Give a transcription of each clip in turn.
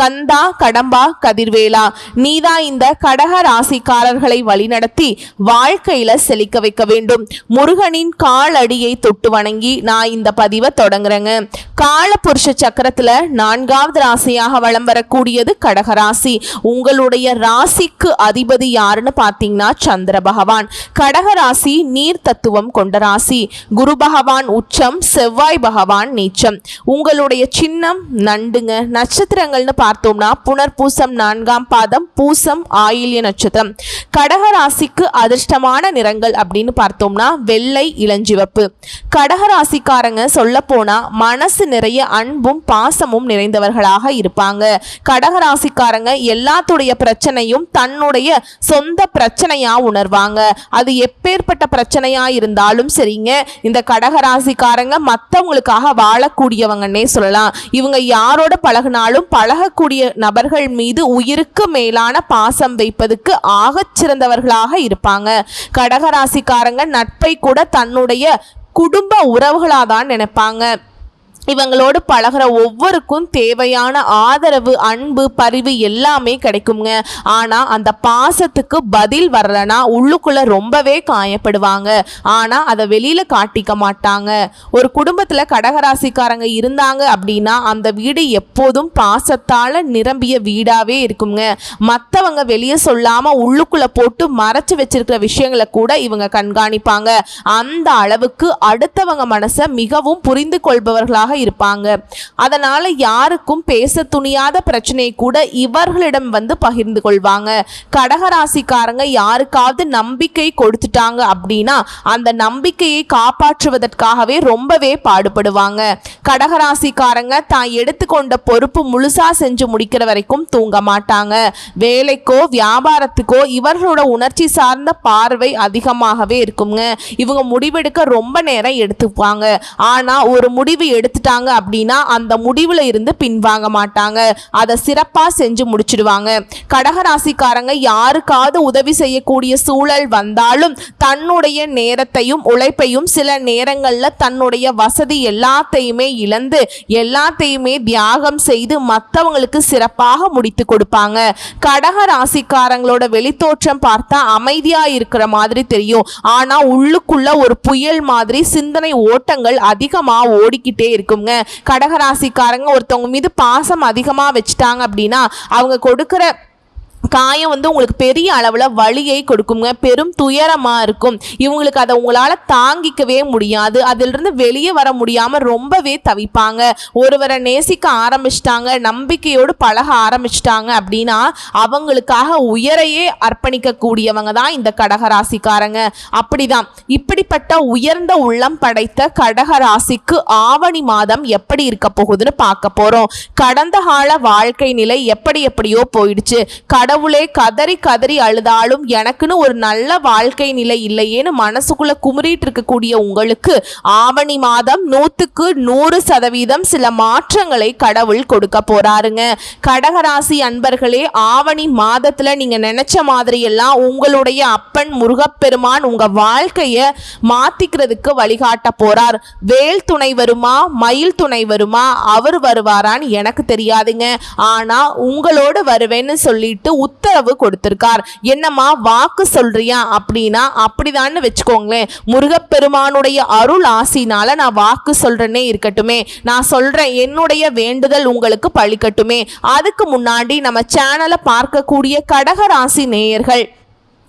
கந்தா கடம்பா கதிர்வேலா. நீதான் இந்த கடக ராசிக்காரர்களை வழிநடத்தி வாழ்க்கையில செழிக்க வைக்க வேண்டும். முருகனின் கால் அடியை தொட்டு வணங்கி நான் இந்த பதிவை தொடங்குறேங்க. காலபுருஷ சக்கரத்துல நான்காவது ராசியாக வலம் வரக்கூடியது கடக ராசி. உங்களுடைய ராசிக்கு அதிபதி யாருன்னு பார்த்தீங்கன்னா சந்திர பகவான். கடக ராசி நீர் தத்துவம் கொண்ட ராசி. குரு பகவான் உச்சம் செவ்வாய் பகவான் நீச்சம். உங்களுடைய சின்னம் நண்டுங்க. நட்சத்திரங்கள்னு பார்த்தோம்னா புனர்பூசம் நான்காம் பாதம் பூசம் ஆயில்ய நட்சத்திரம். கடக ராசிக்கு அதிர்ஷ்டமான நிறங்கள் அப்படின்னு பார்த்தோம்னா வெள்ளை இளஞ்சிவப்பு. கடக ராசிக்காரங்க சொல்ல போனா மனசு நிறைய அன்பும் பாசமும் நிறைந்தவர்களாக இருப்பாங்க. கடக ராசிக்காரங்க எல்லாத்துடைய பிரச்சனையும் தன்னுடைய சொந்த பிரச்சனையா உணர்வாங்க. அது எப்பேற்பட்ட பிரச்சனையா இருந்தாலும் சரிங்க. இந்த கடக ராசிக்காரங்க மற்றவங்களுக்காக வாழக்கூடியவங்கன்னே சொல்லலாம். இவங்க யாரோட பழகினாலும் பழகக்கூடிய நபர்கள் மீது உயிருக்கு மேலான பாசம் வைப்பதுக்கு ஆகச் சிறந்தவர்களாக இருப்பாங்க. கடகராசிக்காரங்க நட்பை கூட தன்னுடைய குடும்ப உறவுகளாக தான் நினைப்பாங்க. இவங்களோடு பழகுற ஒவ்வொருக்கும் தேவையான ஆதரவு அன்பு பரிவு எல்லாமே கிடைக்குங்க. ஆனால் அந்த பாசத்துக்கு பதில் வரலனா உள்ளுக்குள்ளே ரொம்பவே காயப்படுவாங்க. ஆனால் அதை வெளியில் காட்டிக்க மாட்டாங்க. ஒரு குடும்பத்தில் கடகராசிக்காரங்க இருந்தாங்க அப்படின்னா அந்த வீடு எப்போதும் பாசத்தால் நிரம்பிய வீடாகவே இருக்குங்க. மற்றவங்க வெளியே சொல்லாமல் உள்ளுக்குள்ளே போட்டு மறைச்சு வச்சிருக்கிற விஷயங்களை கூட இவங்க கண்காணிப்பாங்க. அந்த அளவுக்கு அடுத்தவங்க மனசை மிகவும் புரிந்து கொள்பவர்களாக இருப்பாங்க. அதனால யாருக்கும் பேச துணியாத பிரச்சனையை கூட இவர்களிடம் வந்து பகிர்ந்து கொள்வாங்க. கடகராசிக்காரங்க யாருக்காவது நம்பிக்கை கொடுத்துட்டாங்க அப்படின்னா அந்த நம்பிக்கையை காப்பாற்றுவதற்காகவே ரொம்பவே பாடுபடுவாங்க. கடகராசிக்காரங்க தான் எடுத்துக்கொண்ட பொறுப்பு முழுசா செஞ்சு முடிக்கிற வரைக்கும் தூங்க மாட்டாங்க. வேலைக்கோ வியாபாரத்துக்கோ இவர்களோட உணர்ச்சி சார்ந்த பார்வை அதிகமாகவே இருக்குங்க. இவங்க முடிவெடுக்க ரொம்ப நேரம் எடுத்துப்பாங்க. ஆனா ஒரு முடிவு எடுத்து எடுத்துட்டாங்க அப்படின்னா அந்த முடிவுல இருந்து பின்வாங்க மாட்டாங்க. அதை சிறப்பா செஞ்சு முடிச்சிடுவாங்க. கடகராசிக்காரங்க யாருக்காவது உதவி செய்யக்கூடிய சூழல் வந்தாலும் தன்னுடைய நேரத்தையும் உழைப்பையும் சில நேரங்கள்ல தன்னுடைய வசதி எல்லாத்தையுமே இழந்து எல்லாத்தையுமே தியாகம் செய்து மற்றவங்களுக்கு சிறப்பாக முடித்து கொடுப்பாங்க. கடக ராசிக்காரங்களோட வெளித்தோற்றம் பார்த்தா அமைதியா இருக்கிற மாதிரி தெரியும். ஆனா உள்ளுக்குள்ள ஒரு புயல் மாதிரி சிந்தனை ஓட்டங்கள் அதிகமா ஓடிக்கிட்டே இருக்கும். இருக்குங்க கடகராசிக்காரங்க ஒருத்தவங்க மீது பாசம் அதிகமா வச்சுட்டாங்க அப்படின்னா அவங்க கொடுக்கிற காயம் வந்து உங்களுக்கு பெரிய அளவில் வலியை கொடுக்குங்க. பெரும் துயரமாக இருக்கும். இவங்களுக்கு அதை உங்களால் தாங்கிக்கவே முடியாது. அதிலிருந்து வெளியே வர முடியாமல் ரொம்பவே தவிப்பாங்க. ஒருவரை நேசிக்க ஆரம்பிச்சிட்டாங்க நம்பிக்கையோடு பழக ஆரம்பிச்சிட்டாங்க அப்படின்னா அவங்களுக்காக உயரையே அர்ப்பணிக்கக்கூடியவங்க தான் இந்த கடகராசிக்காரங்க. அப்படிதான். இப்படிப்பட்ட உயர்ந்த உள்ளம் படைத்த கடகராசிக்கு ஆவணி மாதம் எப்படி இருக்க போகுதுன்னு பார்க்க போகிறோம் கடந்த கால வாழ்க்கை நிலை எப்படி எப்படியோ போயிடுச்சு. கட கடவுளே கதறி கதறி அழுதாலும் எனக்குன்னு ஒரு நல்ல வாழ்க்கை நிலை இல்லையேன்னு மனசுக்குள்ள குமுறிட்டு இருக்கக்கூடிய உங்களுக்கு ஆவணி மாதம் நூற்றுக்கு நூறு சதவீதம் சில மாற்றங்களை கடவுள் கொடுக்க போறாருங்க. கடகராசி அன்பர்களே ஆவணி மாதத்துல நீங்க நினைச்ச மாதிரி எல்லாம் உங்களுடைய அப்பன் முருகப்பெருமான் உங்க வாழ்க்கைய மாத்திக்கிறதுக்கு வழிகாட்ட போறார். வேல் துணை வருமா மயில் துணை வருமா அவர் வருவாரான்னு எனக்கு தெரியாதுங்க. ஆனா உங்களோடு வருவேன்னு சொல்லிட்டு உத்தரவு கொடுத்திருக்கார். என்னம்மா வாக்கு சொல்றியா? அப்படின்னா அப்படிதான்னு வச்சுக்கோங்களேன். முருகப்பெருமானுடைய அருள் ஆசினால நான் வாக்கு சொல்றேனே இருக்கட்டுமே. நான் சொல்றேன் என்னுடைய வேண்டுதல் உங்களுக்கு பழிக்கட்டுமே. அதுக்கு முன்னாடி நம்ம சேனலை பார்க்கக்கூடிய கடகராசி நேயர்கள்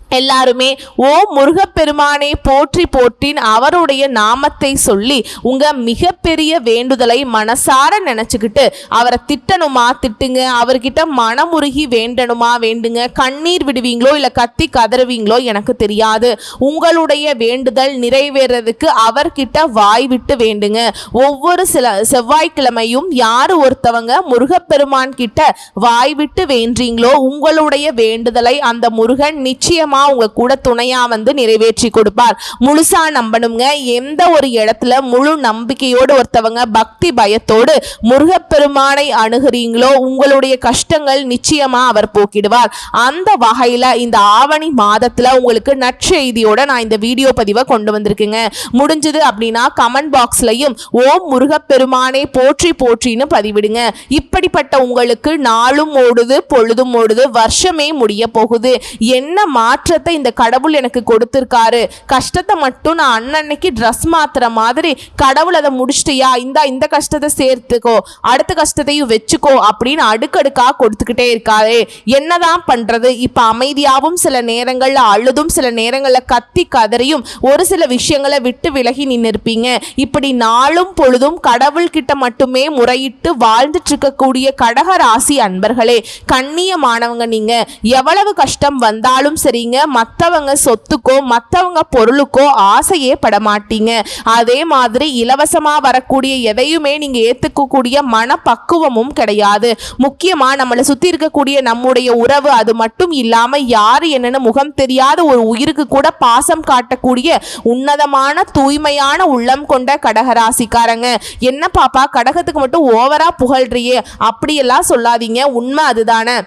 எல்லாருமே ஓ முருகப்பெருமானை போற்றி போற்றின் அவருடைய நாமத்தை சொல்லி உங்க மிகப்பெரிய வேண்டுதலை மனசார நினைச்சுக்கிட்டு அவரை திட்டணுமா திட்டுங்க அவர்கிட்ட மனமுருகி வேண்டணுமா வேண்டுங்க கண்ணீர் விடுவீங்களோ இல்லை கத்தி கதறுவீங்களோ எனக்கு தெரியாது. உங்களுடைய வேண்டுதல் நிறைவேறதுக்கு அவர்கிட்ட வாய் விட்டு வேண்டுங்க. ஒவ்வொரு சில செவ்வாய்க்கிழமையும் யார் ஒருத்தவங்க முருகப்பெருமான் கிட்ட வாய் விட்டு வேண்டீங்களோ உங்களுடைய வேண்டுதலை அந்த முருகன் நிச்சயமா உங்க கூட துணையாக வந்து நிறைவேற்றி கொடுப்பார். முழுசா நம்பணுங்க. எந்த ஒரு இடத்துல முழு நம்பிக்கையோடு ஒருத்தவங்க பக்தி பயத்தோடு முருகப்பெருமானை அணுகிறீங்களோ உங்களுடைய கஷ்டங்கள் நிச்சயமாக அவர் போக்கிடுவார். அந்த வகையில் இந்த ஆவணி மாதத்தில் உங்களுக்கு நற்செய்தியோட நான் இந்த வீடியோ பதிவை கொண்டு வந்திருக்கேங்க. முடிஞ்சது அப்படின்னா கமெண்ட் பாக்ஸ்லையும் ஓம் முருகப்பெருமானே போற்றி போற்றின்னு பதிவிடுங்க. இப்படிப்பட்ட உங்களுக்கு நாளும் ஓடுது பொழுதும் ஓடுது வருஷமே முடிய போகுது. என்ன மாற்றத்தை இந்த கடவுள் எனக்கு கொடுத்துருக்காரு. கஷ்டத்தை மட்டும் நான் அன்னன்னைக்கு ட்ரெஸ் மாத்துற மாதிரி கடவுள் அதை முடிச்சிட்டியா? இந்தா இந்த கஷ்டத்தை சேர்த்துக்கோ. அடுத்த கஷ்டத்தையும் வச்சுக்கோ அப்படின்னு அடுக்கடுக்கா கொடுத்துக்கிட்டே இருக்காரு. என்னதான் பண்றது? இப்ப அமைதியாவும் சில நேரங்கள்ல அழுதும் சில நேரங்கள்ல கத்தி கதறியும் ஒரு சில விஷயங்களை விட்டு விலகி நின்று இருப்பீங்க இப்படி நாளும் பொழுதும் கடவுள் கிட்ட மட்டுமே முறையிட்டு வாழ்ந்துட்டு இருக்கக்கூடிய கடக ராசி அன்பர்களே கண்ணியமானவங்க நீங்க. எவ்வளவு கஷ்டம் வந்தாலும் சரிங்க மற்றவங்க சொத்துக்கோ மற்றவங்க பொருளுக்கோ ஆசையே பட மாட்டீங்க அதே மாதிரி இலவசமாக வரக்கூடிய எதையுமே நீங்கள் ஏற்றுக்கக்கூடிய மனப்பக்குவமும் கிடையாது. முக்கியமாக நம்மளை சுற்றி இருக்கக்கூடிய நம்முடைய உறவு அது மட்டும் இல்லாமல் யார் என்னென்னு முகம் தெரியாத ஒரு உயிருக்கு கூட பாசம் காட்டக்கூடிய உன்னதமான தூய்மையான உள்ளம் கொண்ட கடகராசிக்காரங்க. என்ன பாப்பா? கடகத்துக்கு மட்டும் ஓவரா புகழ்றியே. அப்படியெல்லாம் சொல்லாதீங்க. உண்மை அதுதானே.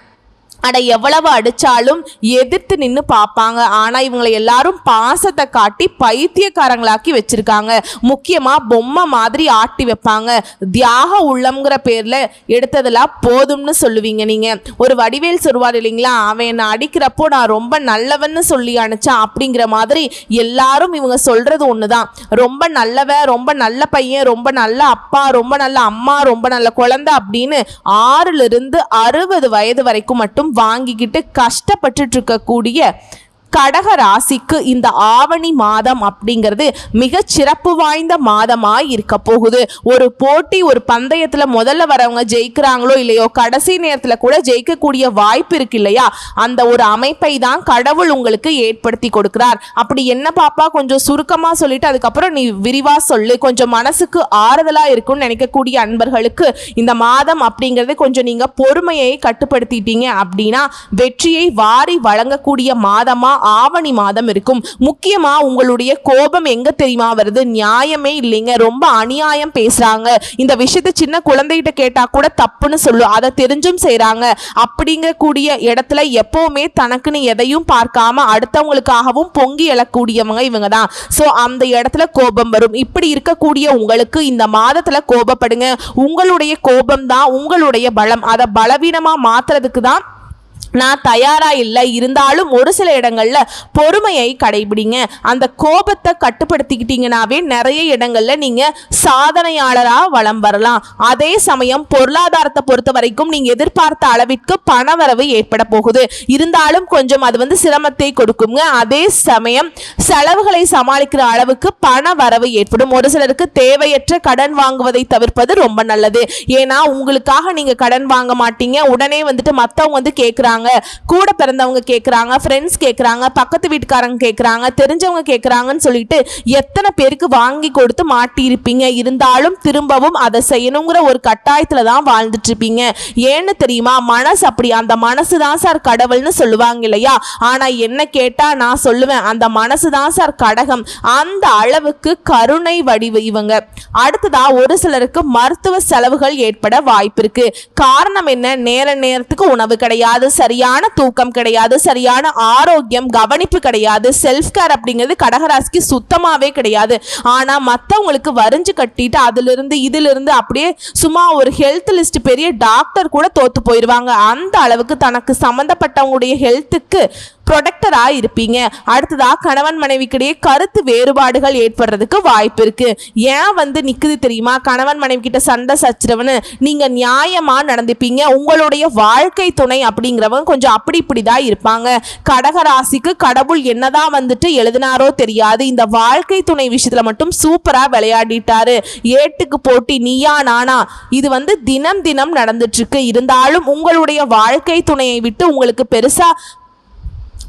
அட எவ்வளவு அடித்தாலும் எதிர்த்து நின்று பார்ப்பாங்க. ஆனால் இவங்களை எல்லாரும் பாசத்தை காட்டி பைத்தியக்காரங்களாக்கி வச்சிருக்காங்க. முக்கியமாக பொம்மை மாதிரி ஆட்டி வைப்பாங்க. தியாக உள்ளம்ங்கிற பேரில் எடுத்ததெல்லாம் போதும்னு சொல்லுவீங்க நீங்கள் ஒரு வடிவேல் சொல்வார் இல்லைங்களா? அவன் என்னை அடிக்கிறப்போ நான் ரொம்ப நல்லவன்னு சொல்லி அனுப்பிச்சான். அப்படிங்கிற மாதிரி எல்லாரும் இவங்க சொல்கிறது ஒன்று தான் ரொம்ப நல்லவ ரொம்ப நல்ல பையன் ரொம்ப நல்ல அப்பா ரொம்ப நல்ல அம்மா ரொம்ப நல்ல குழந்தை அப்படின்னு ஆறுலருந்து அறுபது வயது வரைக்கும் மட்டும் வாங்கிக்கிட்டு கஷ்டப்பட்டுட்டு இருக்கக்கூடிய கடக ராசிக்கு இந்த ஆவணி மாதம் அப்படிங்கிறது மிக சிறப்பு வாய்ந்த மாதமாக இருக்க போகுது. ஒரு போட்டி ஒரு பந்தயத்தில் முதல்ல வரவங்க ஜெயிக்கிறாங்களோ இல்லையோ கடைசி நேரத்தில் கூட ஜெயிக்கக்கூடிய வாய்ப்பு இருக்கு இல்லையா? அந்த ஒரு அமைப்பை தான் கடவுள் உங்களுக்கு ஏற்படுத்தி கொடுக்கிறார். அப்படி என்ன பாப்பா? கொஞ்சம் சுருக்கமாக சொல்லிட்டு அதுக்கப்புறம் நீ விரிவாக சொல்லு. கொஞ்சம் மனசுக்கு ஆறுதலாக இருக்கும்னு நினைக்கக்கூடிய அன்பர்களுக்கு இந்த மாதம் அப்படிங்கிறது கொஞ்சம் நீங்கள் பொறுமையை கட்டுப்படுத்திட்டீங்க அப்படின்னா வெற்றியை வாரி வழங்கக்கூடிய மாதமாக ஆவணி மாதம் இருக்கும். முக்கியமா உங்களுடைய கோபம் எங்க தெரியுமா வருது? நியாயமே இல்லைங்க. ரொம்ப அநியாயம் பேசுறாங்க. இந்த விஷயத்த சின்ன குழந்தைகிட்ட கேட்டா கூட தப்புன்னு சொல்லும். அதை தெரிஞ்சும் செய்யறாங்க அப்படிங்கக்கூடிய இடத்துல எப்பவுமே தனக்குன்னு எதையும் பார்க்காம அடுத்தவங்களுக்காகவும் பொங்கி எழக்கூடியவங்க இவங்க தான் ஸோ அந்த இடத்துல கோபம் வரும். இப்படி இருக்கக்கூடிய உங்களுக்கு இந்த மாதத்துல கோபப்படுங்க. உங்களுடைய கோபம் தான் உங்களுடைய பலம். அதை பலவீனமா மாத்துறதுக்கு தான் நான் தயாரா இல்லை. இருந்தாலும் ஒரு சில இடங்கள்ல பொறுமையை கடைபிடிங்க. அந்த கோபத்தை கட்டுப்படுத்திக்கிட்டீங்கனாவே நிறைய இடங்கள்ல நீங்க சாதனையாளரா வளம் வரலாம். அதே சமயம் பொருளாதாரத்தை பொறுத்த வரைக்கும் நீங்க எதிர்பார்த்த அளவிற்கு பணவரவு ஏற்பட போகுது. இருந்தாலும் கொஞ்சம் அது வந்து சிரமத்தை கொடுக்குங்க. அதே சமயம் செலவுகளை சமாளிக்கிற அளவுக்கு பண வரவு ஏற்படும். ஒரு சிலருக்கு தேவையற்ற கடன் வாங்குவதை தவிர்ப்பது ரொம்ப நல்லது. ஏன்னா உங்களுக்காக நீங்க கடன் வாங்க மாட்டீங்க. உடனே வந்துட்டு மத்தவங்க வந்து கேட்குறாங்க கூட பிறந்தவங்க கேட்குறாங்க ஃப்ரெண்ட்ஸ் கேக்குறாங்க பக்கத்து வீட்டுக்காரங்க கேட்குறாங்க தெரிஞ்சவங்க கேட்குறாங்கன்னு சொல்லிட்டு எத்தனை பேருக்கு வாங்கி கொடுத்து மாட்டியிருப்பீங்க? இருந்தாலும் திரும்பவும் அதை செய்யணுங்கிற ஒரு கட்டாயத்தில் தான் வாழ்ந்துட்டு இருப்பீங்க ஏன்னு தெரியுமா? மனசு அப்படி அந்த மனசு தான் சார் கடவுள்னு சொல்லுவாங்க இல்லையா? ஆனா என்ன கேட்டா நான் சொல்லுவேன் அந்த மனசு தான் சார் கடகம். அந்த அளவுக்கு கருணை வடிவு இவங்க. அடுத்ததா ஒரு சிலருக்கு மருத்துவ செலவுகள் ஏற்பட வாய்ப்பு இருக்கு காரணம் என்ன? நேர நேரத்துக்கு உணவு கிடையாது சரியான தூக்கம் கிடையாது சரியான ஆரோக்கியம் கவனிப்பு கிடையாது செல்ஃப் கேர் அப்படிங்கிறது கடகராசிக்கு சுத்தமாகவே கிடையாது. ஆனால் மற்றவங்களுக்கு வரிஞ்சு கட்டிட்டு அதுலேருந்து இதிலிருந்து அப்படியே சும்மா ஒரு ஹெல்த் லிஸ்ட் பெரிய டாக்டர் கூட தோத்து போயிடுவாங்க அந்த அளவுக்கு தனக்கு சம்மந்தப்பட்டவங்களுடைய ஹெல்த்துக்கு ப்ரொடக்டராக இருப்பீங்க அடுத்ததாக கணவன் மனைவிக்கிடையே கருத்து வேறுபாடுகள் ஏற்படுறதுக்கு வாய்ப்பு இருக்கு. ஏன் வந்து நிற்குது தெரியுமா? கணவன் மனைவி கிட்ட சண்டை சச்சரவுன்னு நீங்கள் நியாயமாக நடந்துப்பீங்க. உங்களுடைய வாழ்க்கை துணை அப்படிங்கிறவங்க கொஞ்சம் அப்படி இப்படிதான் இருப்பாங்க. கடகராசிக்கு கடவுள் என்னதான் வந்துட்டு எழுதினாரோ தெரியாது. இந்த வாழ்க்கை துணை விஷயத்தில் மட்டும் சூப்பராக விளையாடிட்டாரு. ஏட்டுக்கு போட்டி நீயா நானா? இது வந்து தினம் தினம் நடந்துட்டு இருக்கு. இருந்தாலும் உங்களுடைய வாழ்க்கை துணையை விட்டு உங்களுக்கு பெருசாக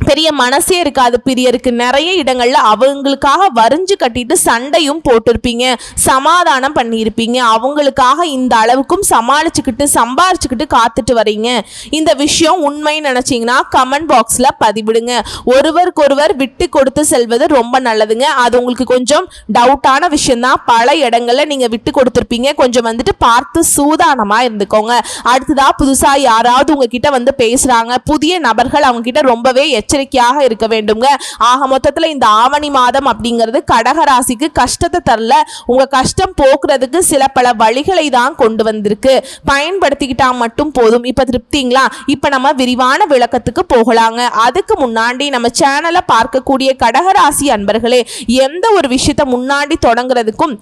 பெரிய மனசே இருக்காது பிரியருக்கு. நிறைய இடங்கள்ல அவங்களுக்காக வரிஞ்சு கட்டிட்டு சண்டையும் போட்டிருப்பீங்க. சமாதானம் பண்ணியிருப்பீங்க. அவங்களுக்காக இந்த அளவுக்கும் சமாளிச்சுக்கிட்டு சம்பாரிச்சுக்கிட்டு காத்துட்டு வரீங்க. இந்த விஷயம் உண்மைன்னு நினைச்சீங்கன்னா கமெண்ட் பாக்ஸ்ல பதிவிடுங்க. ஒருவருக்கொருவர் விட்டு கொடுத்து செல்வது ரொம்ப நல்லதுங்க. அது உங்களுக்கு கொஞ்சம் டவுட்டான விஷயந்தான் பல இடங்கள்ல நீங்க விட்டு கொடுத்துருப்பீங்க. கொஞ்சம் வந்துட்டு பார்த்து சூதானமா இருந்துக்கோங்க. அடுத்ததா புதுசா யாராவது உங்ககிட்ட வந்து பேசுறாங்க. புதிய நபர்கள் அவங்க கிட்ட ரொம்பவே எச்சரிக்கையாக இருக்க வேண்டுங்க ஆக மொத்தத்தில் இந்த ஆவணி மாதம் அப்படிங்கிறது கடகராசிக்கு கஷ்டத்தை தரல. உங்க கஷ்டம் போக்குறதுக்கு சில பல வழிகளை தான் கொண்டு வந்திருக்கு. பயன்படுத்திக்கிட்டா மட்டும் போதும். இப்போ திருப்திங்களா? இப்போ நம்ம விரிவான விளக்கத்துக்கு போகலாங்க. அதுக்கு முன்னாடி நம்ம சேனலை பார்க்கக்கூடிய கடகராசி அன்பர்களே எந்த ஒரு விஷயத்தை முன்னாடி தொடங்குறதுக்கும்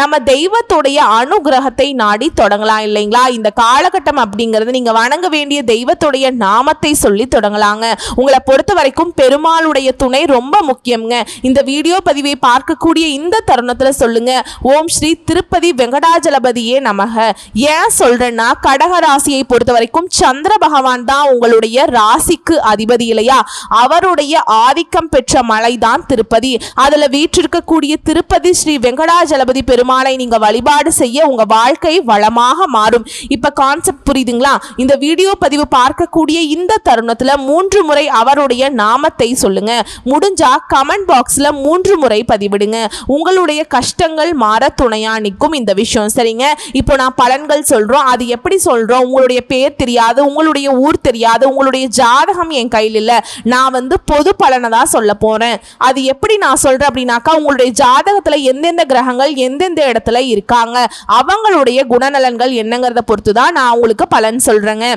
நம்ம தெய்வத்துடைய அனுகிரகத்தை நாடி தொடங்கலாம் இல்லைங்களா? இந்த காலகட்டம் அப்படிங்கிறது நீங்க வணங்க வேண்டிய தெய்வத்துடைய நாமத்தை சொல்லி தொடங்கலாங்க. உங்களை பொறுத்த வரைக்கும் பெருமாளுடைய துணை ரொம்ப முக்கியம்ங்க. இந்த வீடியோ பதிவை பார்க்கக்கூடிய இந்த தருணத்துல சொல்லுங்க. ஓம் ஸ்ரீ திருப்பதி வெங்கடாஜலபதியே நமக. ஏன் சொல்றேன்னா கடக ராசியை பொறுத்த வரைக்கும் சந்திர பகவான் தான் உங்களுடைய ராசிக்கு அதிபதி இல்லையா? அவருடைய ஆதிக்கம் பெற்ற மலை தான் திருப்பதி. அதுல வீற்றிருக்கக்கூடிய திருப்பதி ஸ்ரீ வெங்கடாஜலபதி பெரு பெருமாளை நீங்க வழிபாடு செய்ய உங்க வாழ்க்கை வளமாக மாறும். இப்ப கான்செப்ட் புரியுதுங்களா? இந்த வீடியோ பதிவு பார்க்கக்கூடிய இந்த தருணத்துல மூன்று முறை அவருடைய நாமத்தை சொல்லுங்க. முடிஞ்சா கமெண்ட் பாக்ஸ்ல மூன்று முறை பதிவிடுங்க. உங்களுடைய கஷ்டங்கள் மாற துணையா நிற்கும் இந்த விஷயம். சரிங்க? இப்போ நான் பலன்கள் சொல்றோம். அது எப்படி சொல்றோம்? உங்களுடைய பேர் தெரியாது உங்களுடைய ஊர் தெரியாது உங்களுடைய ஜாதகம் என் கையில் இல்ல. நான் வந்து பொது பலனை தான் சொல்ல போறேன். அது எப்படி நான் சொல்றேன் அப்படின்னாக்கா உங்களுடைய ஜாதகத்துல எந்தெந்த கிரகங்கள் எந்தெந்த இடத்துல இருக்காங்க. அவங்களுடைய குணநலன்கள் என்னங்கிறத பொறுத்து தான் நான் உங்களுக்கு பலன் சொல்றேங்க.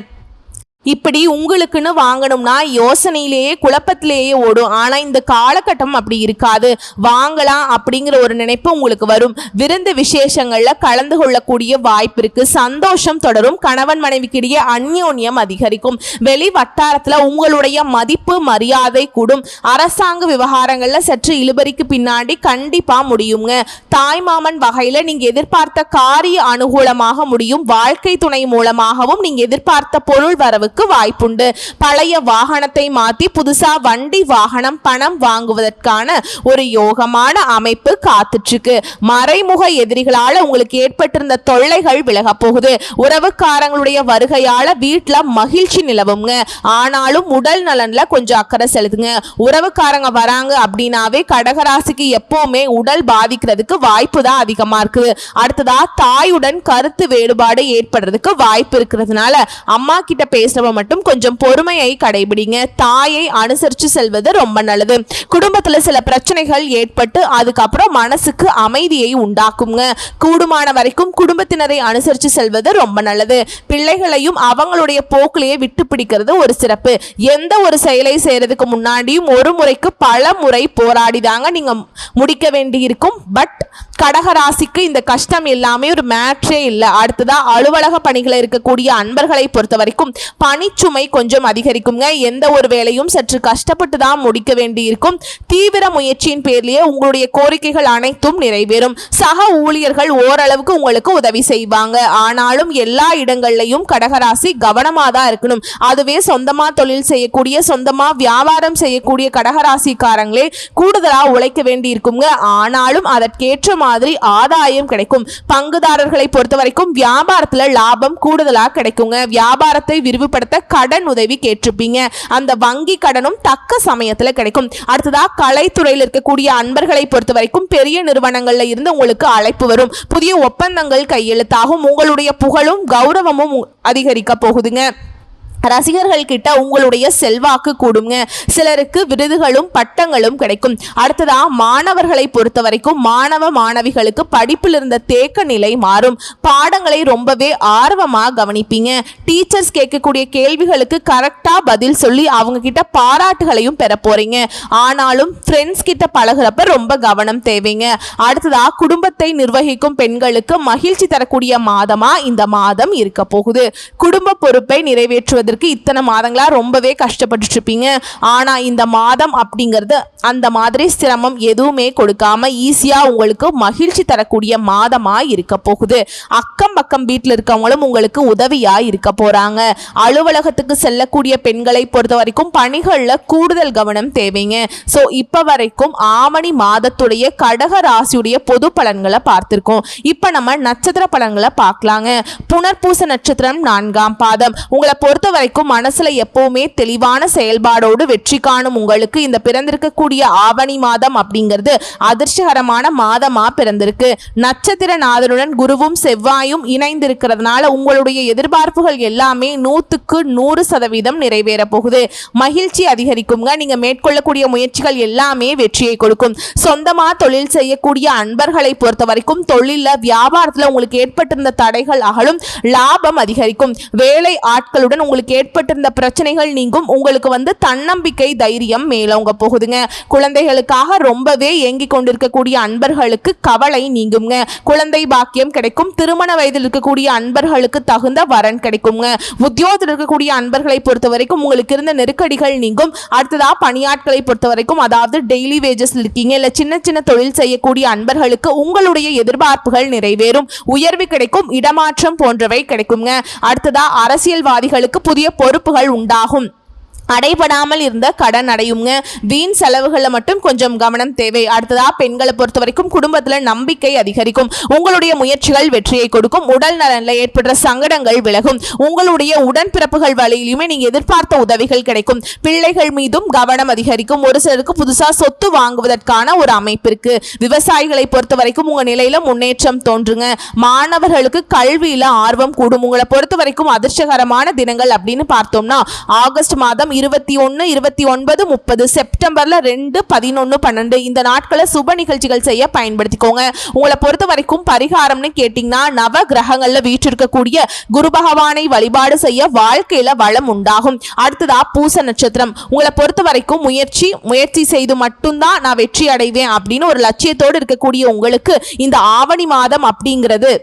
இப்படி உங்களுக்குன்னு வாங்கணும்னா யோசனையிலேயே குழப்பத்திலேயே ஓடும். ஆனால் இந்த காலகட்டம் அப்படி இருக்காது. வாங்கலாம் அப்படிங்கிற ஒரு நினைப்பு உங்களுக்கு வரும். விருந்து விசேஷங்களில் கலந்து கொள்ளக்கூடிய வாய்ப்பு இருக்கு. சந்தோஷம் தொடரும். கணவன் மனைவிக்கிடையே அந்யோன்யம் அதிகரிக்கும். வெளி வட்டாரத்தில் உங்களுடைய மதிப்பு மரியாதை கூடும். அரசாங்க விவகாரங்களில் சற்று இழுபறிக்கு பின்னாடி கண்டிப்பாக முடியுங்க. தாய்மாமன் வகையில் நீங்கள் எதிர்பார்த்த காரிய அனுகூலமாக முடியும். வாழ்க்கை துணை மூலமாகவும் நீங்கள் எதிர்பார்த்த பொருள் வரவு வாங்குவதற்கு வாய்ப்புண்டு. பழைய வாகனத்தை மாத்தி புதுசா வண்டி வாகனம் பணம் வாங்குவதற்கான ஒரு யோகமான அமைப்பு காத்துட்டு இருக்கு மறைமுக எதிரிகளால உங்களுக்கு ஏற்பட்டிருந்த தொல்லைகள் விலக போகுது. உறவுக்காரங்களுடைய வருகையால வீட்டுல மகிழ்ச்சி நிலவுங்க. ஆனாலும் உடல் நலன்ல கொஞ்சம் அக்கறை செலுத்துங்க. உறவுக்காரங்க வராங்க அப்படின்னாவே கடகராசிக்கு எப்பவுமே உடல் பாதிக்கிறதுக்கு வாய்ப்பு தான் அதிகமா இருக்குது. அடுத்ததா தாயுடன் கருத்து வேறுபாடு ஏற்படுறதுக்கு வாய்ப்பு இருக்கிறதுனால அம்மா கிட்ட பேசுறவ மட்டும் கொஞ்சம் பொறுமையை கடைபிடிங்க. தாயை அனுசரிச்சு செல்வது ரொம்ப நல்லது. குடும்பத்துல சில பிரச்சனைகள் ஏற்பட்டு அதுக்கப்புறம் மனசுக்கு அமைதியை உண்டாக்குங்க. கூடுமான வரைக்கும் குடும்பத்தினரை அனுசரிச்சு செல்வது ரொம்ப நல்லது. பிள்ளைகளையும் அவங்களுடைய போக்கிலேயே விட்டு பிடிக்கிறது ஒரு சிறப்பு. எந்த ஒரு செயலை செய்யறதுக்கு முன்னாடியும் ஒரு முறைக்கு பல முறை போராடிதாங்க நீங்க முடிக்க வேண்டியிருக்கும். பட் கடகராசிக்கு இந்த கஷ்டம் எல்லாமே ஒரு மேட்ரே இல்லை. அடுத்ததா அலுவலக பணிகளை இருக்கக்கூடிய அன்பர்களை பொறுத்த வரைக்கும் பணிச்சுமை கொஞ்சம் அதிகரிக்குங்க. எந்த ஒரு வேலையும் சற்று கஷ்டப்பட்டு தான் முடிக்க வேண்டி இருக்கும் தீவிர முயற்சியின் பேர்லேயே உங்களுடைய கோரிக்கைகள் அனைத்தும் நிறைவேறும். சக ஊழியர்கள் ஓரளவுக்கு உங்களுக்கு உதவி செய்வாங்க. ஆனாலும் எல்லா இடங்கள்லையும் கடகராசி கவனமாக தான் இருக்கணும். அதுவே சொந்தமாக தொழில் செய்யக்கூடிய சொந்தமாக வியாபாரம் செய்யக்கூடிய கடகராசிக்காரங்களே கூடுதலாக உழைக்க வேண்டி இருக்குங்க ஆனாலும் அதற்கேற்ற மாதிரி ஆதாயம் கிடைக்கும். பங்குதாரர்களை பொறுத்த வரைக்கும் வியாபாரத்தில் லாபம் கூடுதலாக கிடைக்குங்க. வியாபாரத்தை விரிவுபடுத்த கடன் உதவி கேட்டிருப்பீங்க. அந்த வங்கி கடனும் தக்க சமயத்தில் கிடைக்கும். அடுத்ததாக கலைத்துறையில் இருக்கக்கூடிய அன்பர்களை பொறுத்த வரைக்கும் பெரிய நிறுவனங்களில் இருந்து உங்களுக்கு அழைப்பு வரும். புதிய ஒப்பந்தங்கள் கையெழுத்தாகும். உங்களுடைய புகழும் கௌரவமும் அதிகரிக்க போகுதுங்க. ரசிகர்கள் கிட்ட உங்களுடைய செல்வாக்கு கூடுங்க. சிலருக்கு விருதுகளும் பட்டங்களும் கிடைக்கும். அடுத்ததா மாணவர்களை பொறுத்த வரைக்கும் மாணவ மாணவிகளுக்கு படிப்பில் இருந்த தேக்க நிலை மாறும். பாடங்களை ரொம்பவே ஆர்வமாக கவனிப்பீங்க. டீச்சர்ஸ் கேட்கக்கூடிய கேள்விகளுக்கு கரெக்டாக பதில் சொல்லி அவங்க கிட்ட பாராட்டுகளையும் பெற போறீங்க. ஆனாலும் ஃப்ரெண்ட்ஸ் கிட்ட பழகுறப்ப ரொம்ப கவனம் தேவைங்க. அடுத்ததா குடும்பத்தை நிர்வகிக்கும் பெண்களுக்கு மகிழ்ச்சி தரக்கூடிய மாதமா இந்த மாதம் இருக்க போகுது. குடும்ப பொறுப்பை நிறைவேற்றுவதற்கு கிடைக்கிறதுக்கு இத்தனை மாதங்களா ரொம்பவே கஷ்டப்பட்டுட்டு இருப்பீங்க ஆனா இந்த மாதம் அப்படிங்கிறது அந்த மாதிரி சிரமம் எதுவுமே கொடுக்காம ஈஸியா உங்களுக்கு மகிழ்ச்சி தரக்கூடிய மாதமா இருக்க போகுது. அக்கம் பக்கம் வீட்டில் இருக்கவங்களும் உங்களுக்கு உதவியா இருக்க போறாங்க. அலுவலகத்துக்கு செல்லக்கூடிய பெண்களை பொறுத்த வரைக்கும் பணிகளில் கூடுதல் கவனம் தேவைங்க. ஸோ இப்போ வரைக்கும் ஆவணி மாதத்துடைய கடக ராசியுடைய பொது பலன்களை பார்த்திருக்கோம். இப்போ நம்ம நட்சத்திர பலன்களை பார்க்கலாங்க. புனர்பூச நட்சத்திரம் நான்காம் பாதம். உங்களை பொறுத்த வரைக்கும் மனசுல எப்பவுமே தெளிவான செயல்பாடோடு வெற்றி காணும் உங்களுக்கு இந்த பிறந்திருக்கக்கூடிய ஆவணி மாதம் அப்படிங்கிறது அதிர்ஷ்டகரமான மாதமா பிறந்திருக்கு. நட்சத்திர நாதனுடன் குருவும் செவ்வாயும் இணைந்திருக்கிறதுனால உங்களுடைய எதிர்பார்ப்புகள் எல்லாமே நூத்துக்கு நூறு சதவீதம் நிறைவேற போகுது. மகிழ்ச்சி அதிகரிக்குங்க. நீங்க மேற்கொள்ளக்கூடிய முயற்சிகள் எல்லாமே வெற்றியை கொடுக்கும். சொந்தமா தொழில் செய்யக்கூடிய அன்பர்களை பொறுத்த வரைக்கும் தொழில வியாபாரத்துல உங்களுக்கு ஏற்பட்டிருந்த தடைகள் அகலும் லாபம் அதிகரிக்கும். வேலை ஆட்களுடன் உங்களுக்கு ஏற்பட்டிருந்த பிரச்சனைகள் நீங்கும். உங்களுக்கு வந்து தன்னம்பிக்கை தைரியம் மேலோங்க போகுதுங்க. குழந்தைகளுக்காக ரொம்பவே ஏங்கி கொண்டிருக்கக்கூடிய அன்பர்களுக்கு கவலை நீங்குங்க. குழந்தை பாக்கியம் கிடைக்கும். திருமண வயதில் இருக்கக்கூடிய அன்பர்களுக்கு தகுந்த வரன் கிடைக்குங்க. உத்தியோகத்தில் இருக்கக்கூடிய அன்பர்களை பொறுத்த வரைக்கும் உங்களுக்கு இருந்த நெருக்கடிகள் நீங்கும். அடுத்ததா பணியாட்களை பொறுத்த வரைக்கும் அதாவது டெய்லி வேஜஸ் இருக்கீங்க இல்ல சின்ன சின்ன தொழில் செய்யக்கூடிய அன்பர்களுக்கு உங்களுடைய எதிர்பார்ப்புகள் நிறைவேறும். உயர்வு கிடைக்கும் இடமாற்றம் போன்றவை கிடைக்குங்க. அடுத்ததா அரசியல்வாதிகளுக்கு புதிய பொறுப்புகள் உண்டாகும். அடைபடாமல் இருந்த கடன் அடையுங்க. வீண் செலவுகளில் மட்டும் கொஞ்சம் கவனம் தேவை. அடுத்ததா பெண்களை பொறுத்த வரைக்கும் குடும்பத்தில் நம்பிக்கை அதிகரிக்கும். உங்களுடைய முயற்சிகள் வெற்றியை கொடுக்கும். உடல் நலனில் ஏற்படுற சங்கடங்கள் விலகும். உங்களுடைய உடன்பிறப்புகள் வழியிலுமே நீங்க எதிர்பார்த்த உதவிகள் கிடைக்கும். பிள்ளைகள் மீதும் கவனம் அதிகரிக்கும். ஒரு சிலருக்கு புதுசா சொத்து வாங்குவதற்கான ஒரு அமைப்பு இருக்கு. விவசாயிகளை பொறுத்த வரைக்கும் உங்க நிலையில முன்னேற்றம் தோன்றுங்க. மாணவர்களுக்கு கல்வியில ஆர்வம் கூடும். உங்களை பொறுத்த வரைக்கும் அதிர்ஷ்டகரமான தினங்கள் அப்படின்னு பார்த்தோம்னா ஆகஸ்ட் மாதம் இருபத்தி ஒன்று இருபத்தி ஒன்பது முப்பது செப்டம்பரில் ரெண்டு பதினொன்று பன்னெண்டு இந்த நாட்களை சுப நிகழ்ச்சிகள் செய்ய பயன்படுத்திக்கோங்க. உங்களை பொறுத்த வரைக்கும் பரிகாரம்னு கேட்டிங்கன்னா நவ கிரகங்களில் வீற்றிருக்கக்கூடிய குரு பகவானை வழிபாடு செய்ய வாழ்க்கையில் வளம் உண்டாகும். அடுத்ததா பூச நட்சத்திரம். உங்களை பொறுத்த வரைக்கும் முயற்சி முயற்சி செய்து மட்டும்தான் நான் வெற்றி அடைவேன் அப்படின்னு ஒரு லட்சியத்தோடு இருக்கக்கூடிய உங்களுக்கு இந்த ஆவணி மாதம் அப்படிங்கிறது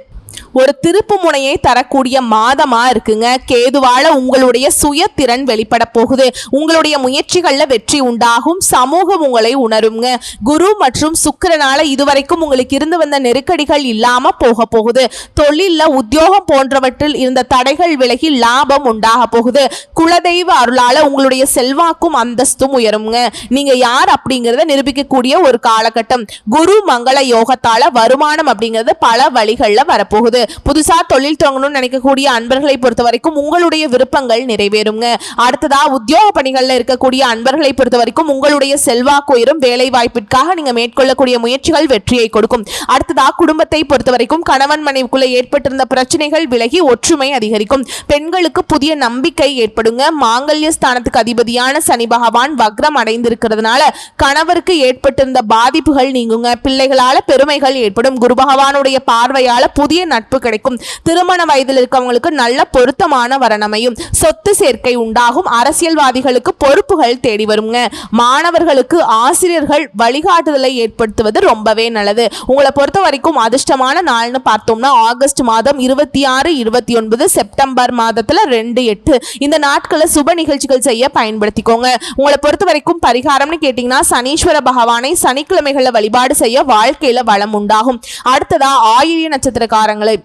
ஒரு திருப்பு முனையை தரக்கூடிய மாதமா இருக்குங்க. கேதுவால உங்களுடைய சுயத்திறன் வெளிப்பட போகுது. உங்களுடைய முயற்சிகள்ல வெற்றி உண்டாகும். சமூகம் உங்களை உணருங்க. குரு மற்றும் சுக்கிரனால இதுவரைக்கும் உங்களுக்கு இருந்து வந்த நெருக்கடிகள் இல்லாம போக போகுது. தொழில உத்தியோகம் போன்றவற்றில் இருந்த தடைகள் விலகி லாபம் உண்டாக போகுது. குலதெய்வ அருளால உங்களுடைய செல்வாக்கும் அந்தஸ்தும் உயருங்க. நீங்க யார் அப்படிங்கறத நிரூபிக்கக்கூடிய ஒரு காலகட்டம். குரு மங்கள யோகத்தால வருமானம் அப்படிங்கிறது பல வழிகள்ல வரப்போகுது. புதுசா தொழில் தொடங்கணும்னு நினைக்கக்கூடிய அன்பர்களை பொறுத்த வரைக்கும் உங்களுடைய விருப்பங்கள் நிறைவேறுங்க அடுத்ததா உத்தியோக பணிகள்ல இருக்கக்கூடிய அன்பர்களை பொறுத்த வரைக்கும் உங்களுடைய செல்வாக்கு உயரும் வேலை வாய்ப்பிற்காக நீங்க மேற்கொள்ளக்கூடிய முயற்சிகள் வெற்றியை கொடுக்கும். அடுத்ததா குடும்பத்தை பொறுத்த வரைக்கும் கணவன் மனைவிக்குள்ள ஏற்பட்டிருந்த பிரச்சனைகள் விலகி ஒற்றுமை அதிகரிக்கும். பெண்களுக்கு புதிய நம்பிக்கை ஏற்படுங்க. மாங்கல்ய ஸ்தானத்துக்கு அதிபதியான சனி பகவான் வக்ரம் அடைந்திருக்கிறதுனால கணவருக்கு ஏற்பட்டிருந்த பாதிப்புகள் நீங்குங்க. பிள்ளைகளால பெருமைகள் ஏற்படும். குரு பகவானுடைய பார்வையால புதிய நட்பு கிடைக்கும். திருமண வயதில் இருக்கவங்களுக்கு நல்ல பொருத்தமான வரணமையும் சொத்து சேர்க்கை உண்டாகும். அரசியல்வாதிகளுக்கு பொறுப்புகள் தேடி வருங்க. மாணவர்களுக்கு ஆசிரியர்கள் வழிகாட்டுதலை ஏற்படுத்துவது ரொம்பவே நல்லது. உங்களை பொறுத்த வரைக்கும் அதிர்ஷ்டமான நாள்னு பார்த்தோம்னா ஆகஸ்ட் மாதம் இருபத்தி ஆறு இருபத்தி ஒன்பது செப்டம்பர் மாதத்துல ரெண்டு எட்டு. இந்த நாட்களை சுப நிகழ்ச்சிகள் செய்ய பயன்படுத்திக்கோங்க. உங்களை பொறுத்த வரைக்கும் பரிகாரம்னு கேட்டீங்கன்னா சனீஸ்வர பகவானை சனிக்கிழமைகளில் வழிபாடு செய்ய வாழ்க்கையில வளம் உண்டாகும். அடுத்ததா ஆயிரிய நட்சத்திரக்காரங்களை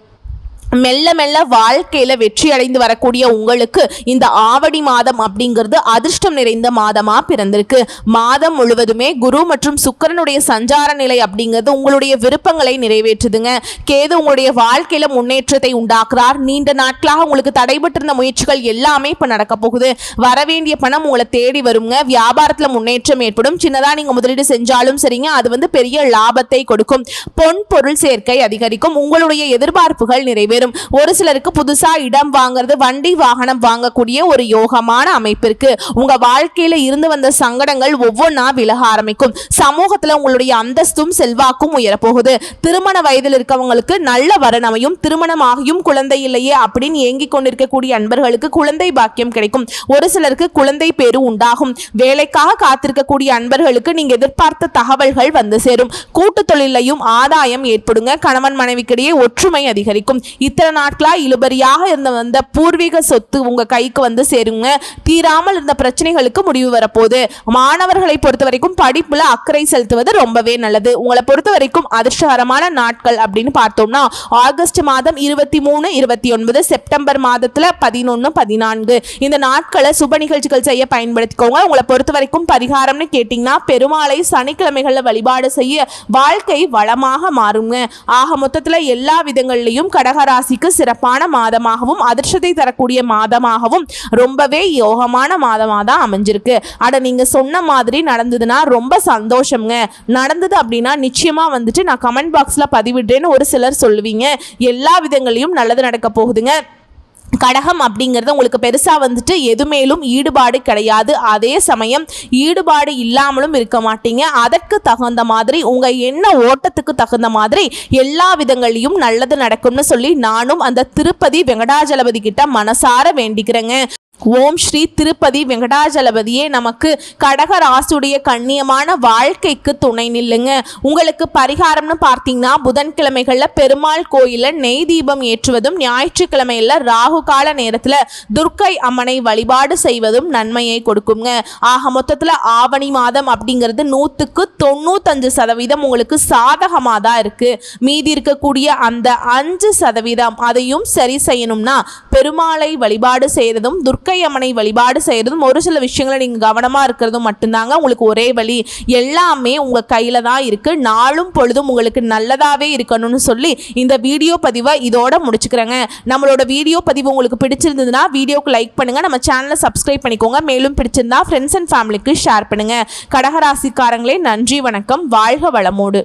மெல்ல மெல்ல வாழ்க்கையில வெற்றி அடைந்து வரக்கூடிய உங்களுக்கு இந்த ஆவடி மாதம் அப்படிங்கிறது அதிர்ஷ்டம் நிறைந்த மாதமா பிறந்திருக்கு. மாதம் முழுவதுமே குரு மற்றும் சுக்கிரனுடைய சஞ்சார நிலை அப்படிங்கிறது உங்களுடைய விருப்பங்களை நிறைவேற்றுதுங்க. கேது உங்களுடைய வாழ்க்கையில முன்னேற்றத்தை உண்டாக்குறார். நீண்ட நாட்களாக உங்களுக்கு தடைபட்டிருந்த முயற்சிகள் எல்லாமே இப்ப நடக்க போகுது. வரவேண்டிய பணம் உங்களை தேடி வருங்க. வியாபாரத்துல முன்னேற்றம் ஏற்படும். சின்னதா நீங்க முதலீடு செஞ்சாலும் சரிங்க. அது வந்து பெரிய லாபத்தை கொடுக்கும். பொன் பொருள் சேர்க்கை அதிகரிக்கும். உங்களுடைய எதிர்பார்ப்புகள் நிறைவேறும். ஒரு சிலருக்கு புதுசா இடம் வாங்குறது வண்டி வாகனம் வாங்கக்கூடிய ஒரு யோகமான அமைப்பிற்கு உங்க வாழ்க்கையில இருந்து வந்த சங்கடங்கள் ஒவ்வொன்றா விலக ஆரம்பிக்கும். சமூகத்துல உங்களுடைய அந்தஸ்தும் செல்வாக்கும் உயரப்போகுது. திருமண வயதில் இருக்கவங்களுக்கு நல்ல வரணமையும் திருமணமாகியும் குழந்தை இல்லையே அப்படின்னு ஏங்கிக் கொண்டிருக்கக்கூடிய அன்பர்களுக்கு குழந்தை பாக்கியம் கிடைக்கும். ஒரு சிலருக்கு குழந்தை பேரு உண்டாகும். வேலைக்காக காத்திருக்கக்கூடிய அன்பர்களுக்கு நீங்க எதிர்பார்த்த தகவல்கள் வந்து சேரும். கூட்டு தொழிலையும் ஆதாயம் ஏற்படுங்க. கணவன் மனைவிக்கிடையே ஒற்றுமை அதிகரிக்கும். இத்தனை நாட்களா இழுபறியாக இருந்த வந்த பூர்வீக சொத்து உங்க கைக்கு வந்து சேருங்க. தீராமல் இருந்த பிரச்சனைகளுக்கு முடிவு வரப்போகுது. மாணவர்களை பொறுத்த வரைக்கும் படிப்புல அக்கறை செலுத்துவது ரொம்பவே நல்லது. உங்களை பொறுத்த வரைக்கும் அதிர்ஷ்டகரமான நாட்கள் அப்படின்னு பார்த்தோம்னா ஆகஸ்ட் மாதம் இருபத்தி மூணு இருபத்தி ஒன்பது செப்டம்பர் மாதத்துல பதினொன்று பதினான்கு. இந்த நாட்களை சுப நிகழ்ச்சிகள் செய்ய பயன்படுத்திக்கோங்க. உங்களை பொறுத்த வரைக்கும் பரிகாரம்னு கேட்டிங்கன்னா பெருமாளை சனிக்கிழமைகளில் வழிபாடு செய்ய வாழ்க்கை வளமாக மாறுங்க. ஆக மொத்தத்தில் எல்லா விதங்கள்லையும் ராசிக்கு சிறப்பான மாதமாகவும் அதிர்ஷ்டத்தை தரக்கூடிய மாதமாகவும் ரொம்பவே யோகமான மாதமாக தான் அமைஞ்சிருக்கு. அட நீங்கள் சொன்ன மாதிரி நடந்ததுன்னா ரொம்ப சந்தோஷம்ங்க. நடந்தது அப்படின்னா நிச்சயமாக வந்துட்டு நான் கமெண்ட் பாக்ஸில் பதிவிடுறேன்னு ஒரு சிலர் சொல்லுவீங்க. எல்லா விதங்களையும் நல்லது நடக்க போகுதுங்க. கடகம் அப்படிங்கிறது உங்களுக்கு பெருசாக வந்துட்டு எது மேலும் ஈடுபாடு கிடையாது. அதே சமயம் ஈடுபாடு இல்லாமலும் இருக்க மாட்டீங்க. அதற்கு தகுந்த மாதிரி உங்கள் என்ன ஓட்டத்துக்கு தகுந்த மாதிரி எல்லா விதங்களையும் நல்லது நடக்கும்னு சொல்லி நானும் அந்த திருப்பதி வெங்கடாஜலபதி கிட்ட மனசார வேண்டிக்கிறேங்க. ஓம் ஸ்ரீ திருப்பதி வெங்கடாஜலபதியே நமக்கு கடக ராசுடைய கண்ணியமான வாழ்க்கைக்கு துணை நில்லுங்க. உங்களுக்கு பரிகாரம்னு பார்த்தீங்கன்னா புதன்கிழமைகளில் பெருமாள் கோயிலில் நெய் தீபம் ஏற்றுவதும் ஞாயிற்றுக்கிழமையில் ராகு கால நேரத்தில் துர்க்கை அம்மனை வழிபாடு செய்வதும் நன்மையை கொடுக்குங்க. ஆக மொத்தத்தில் ஆவணி மாதம் அப்படிங்கிறது நூற்றுக்கு தொண்ணூத்தஞ்சு சதவீதம் உங்களுக்கு சாதகமாக தான் இருக்குது மீதி இருக்கக்கூடிய அந்த அஞ்சு சதவீதம் அதையும் சரி செய்யணும்னா பெருமாளை வழிபாடு செய்கிறதும் துர்க்கை அம்மனை வழிபாடு செய்கிறதும் ஒரு சில விஷயங்களை நீங்கள் கவனமாக இருக்கிறதும் மட்டும்தாங்க. உங்களுக்கு ஒரே வழி எல்லாமே உங்கள் கையில் தான் இருக்குது நாளும் பொழுதும் உங்களுக்கு நல்லதாகவே இருக்கணும்னு சொல்லி இந்த வீடியோ பதிவை இதோட முடிச்சுக்கிறேங்க. நம்மளோட வீடியோ பதிவு உங்களுக்கு பிடிச்சிருந்ததுன்னா வீடியோக்கு லைக் பண்ணுங்கள் நம்ம சேனலை சப்ஸ்கிரைப் பண்ணிக்கோங்க. மேலும் பிடிச்சிருந்தா ஃப்ரெண்ட்ஸ் அண்ட் ஃபேமிலிக்கு ஷேர் பண்ணுங்கள் கடகராசிக்காரங்களே நன்றி வணக்கம். வாழ்க வளமோடு.